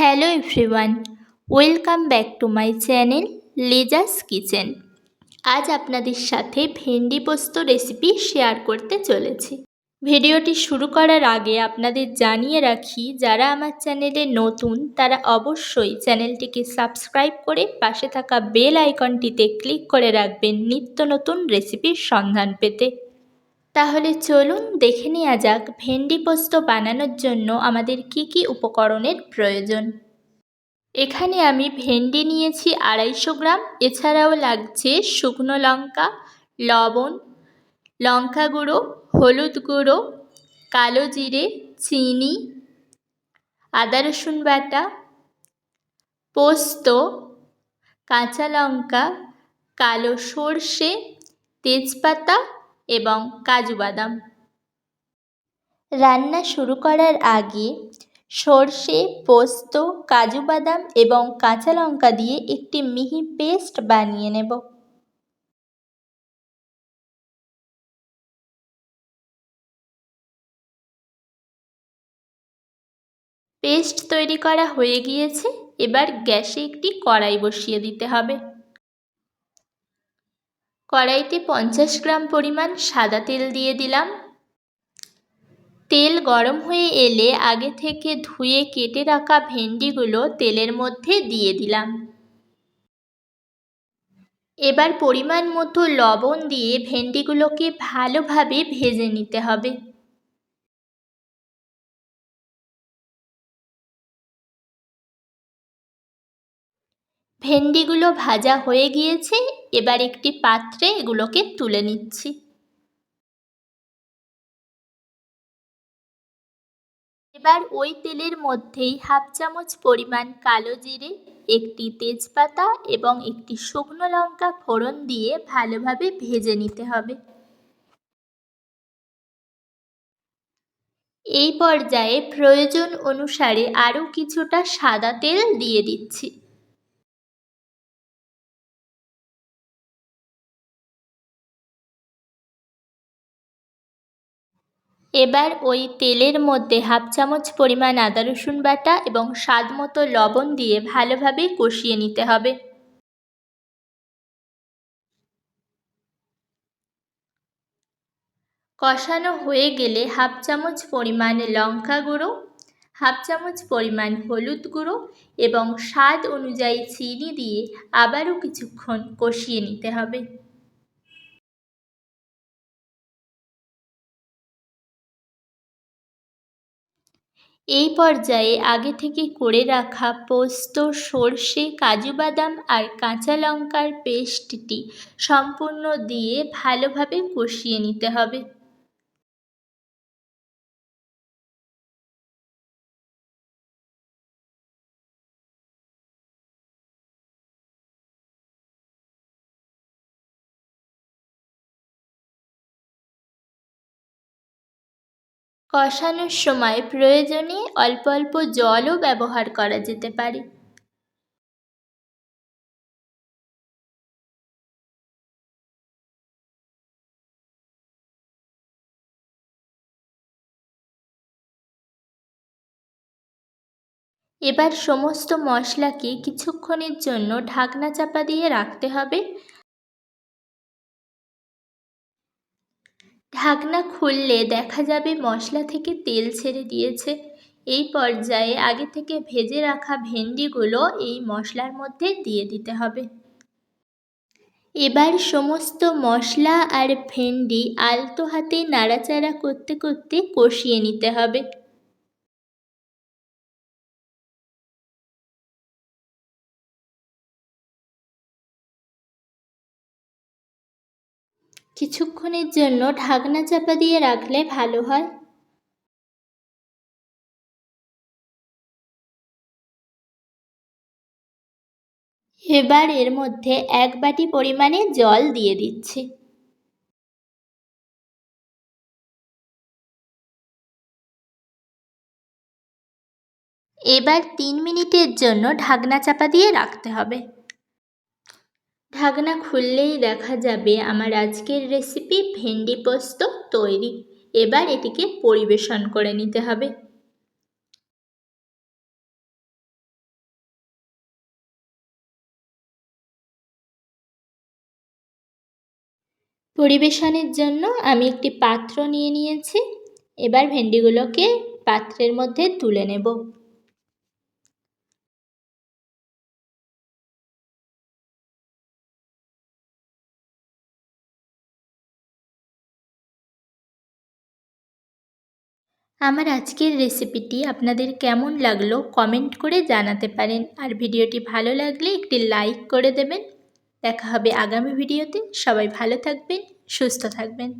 Hello everyone welcome back to my channel লেজাস kitchen আজ আপনাদের সাথে ভেন্ডি পোস্ত রেসিপি শেয়ার করতে চলেছি। ভিডিওটি শুরু করার আগে আপনাদের জানিয়ে রাখি, যারা আমার চ্যানেলে নতুন, তারা অবশ্যই চ্যানেলটিকে সাবস্ক্রাইব করে পাশে থাকা বেল আইকনটিতে ক্লিক করে রাখবেন নিত্য নতুন রেসিপির সন্ধান পেতে। তাহলে চলুন দেখে নেওয়া যাক ভেন্ডি পোস্ত বানানোর জন্য আমাদের কি কি উপকরণের প্রয়োজন। এখানে আমি ভেন্ডি নিয়েছি আড়াইশো গ্রাম, এছাড়াও লাগছে শুকনো লঙ্কা, লবণ, লঙ্কা গুঁড়ো, হলুদ গুঁড়ো, কালো জিরে, চিনি, আদা রসুন বাটা, পোস্ত, কাঁচা লঙ্কা, কালো সর্ষে, তেজপাতা এবং কাজু বাদাম। রান্না শুরু করার আগে সর্ষে, পোস্ত, কাজু বাদাম এবং কাঁচা লঙ্কা দিয়ে একটি মিহি পেস্ট বানিয়ে নেব। পেস্ট তৈরি করা হয়ে গিয়েছে। এবার গ্যাসে একটি কড়াই বসিয়ে দিতে হবে। কড়াইতে পঞ্চাশ গ্রাম পরিমাণ সাদা তেল দিয়ে দিলাম। তেল গরম হয়ে এলে আগে থেকে ধুয়ে কেটে রাখা ভেন্ডিগুলো তেলের মধ্যে দিয়ে দিলাম। এবার পরিমাণ মতো লবণ দিয়ে ভেন্ডিগুলোকে ভালোভাবে ভেজে নিতে হবে। ভেন্ডিগুলো ভাজা হয়ে গিয়েছে এবার একটি পাত্রে এগুলোকে তুলে নিচ্ছি। এবার ওই তেলের মধ্যেই হাফ চামচ পরিমাণ কালো জিরে, একটি তেজপাতা এবং একটি শুকনো লঙ্কা ফোড়ন দিয়ে ভালোভাবে ভেজে নিতে হবে। এই পর্যায়ে প্রয়োজন অনুসারে আরও কিছুটা সাদা তেল দিয়ে দিচ্ছি। এবার ওই তেলের মধ্যে হাফ চামচ পরিমাণ আদা রসুন বাটা এবং স্বাদ মতো লবণ দিয়ে ভালোভাবে কষিয়ে নিতে হবে। কষানো হয়ে গেলে হাফ চামচ পরিমাণ লঙ্কা গুঁড়ো, হাফ চামচ পরিমাণ হলুদ গুঁড়ো এবং স্বাদ অনুযায়ী চিনি দিয়ে আবারও কিছুক্ষণ কষিয়ে নিতে হবে। এই পর্যায়ে আগে থেকে করে রাখা পোস্ত, সর্ষে, কাজু বাদাম আর কাঁচা লঙ্কার পেস্টটি সম্পূর্ণ দিয়ে ভালোভাবে কষিয়ে নিতে হবে। কষানোর সময় প্রয়োজনে অল্প অল্প জলও ব্যবহার করা যেতে পারে। এবার সমস্ত মশলাকে কিছুক্ষণের জন্য ঢাকনা চাপা দিয়ে রাখতে হবে। ঢাকনা খুললে দেখা যাবে মশলা থেকে তেল ছেড়ে দিয়েছে। এই পর্যায়ে আগে থেকে ভেজে রাখা ভেন্ডিগুলো এই মশলার মধ্যে দিয়ে দিতে হবে। এবার সমস্ত মশলা আর ভেন্ডি আলতো হাতে নাড়াচাড়া করতে করতে কষিয়ে নিতে হবে। কিছুক্ষণের জন্য ঢাকনা চাপা দিয়ে রাখলে ভালো হয়। এবার এর মধ্যে এক বাটি পরিমাণে জল দিয়ে দিচ্ছি। এবার তিন মিনিটের জন্য ঢাকনা চাপা দিয়ে রাখতে হবে। ঢাকনা খুললেই দেখা যাবে আমার আজকের রেসিপি ভেন্ডি পোস্ত তৈরি। এবার এটিকে পরিবেশন করে নিতে হবে। পরিবেশনের জন্য আমি একটি পাত্র নিয়ে নিয়েছি। এবার ভেন্ডিগুলোকে পাত্রের মধ্যে তুলে নেব। আমার আজকের রেসিপিটি আপনাদের কেমন লাগল কমেন্ট করে জানাতে পারেন। আর ভিডিওটি ভালো লাগলে একটি লাইক করে দেবেন। দেখা হবে আগামী ভিডিওতে সবাই ভালো থাকবেন, সুস্থ থাকবেন।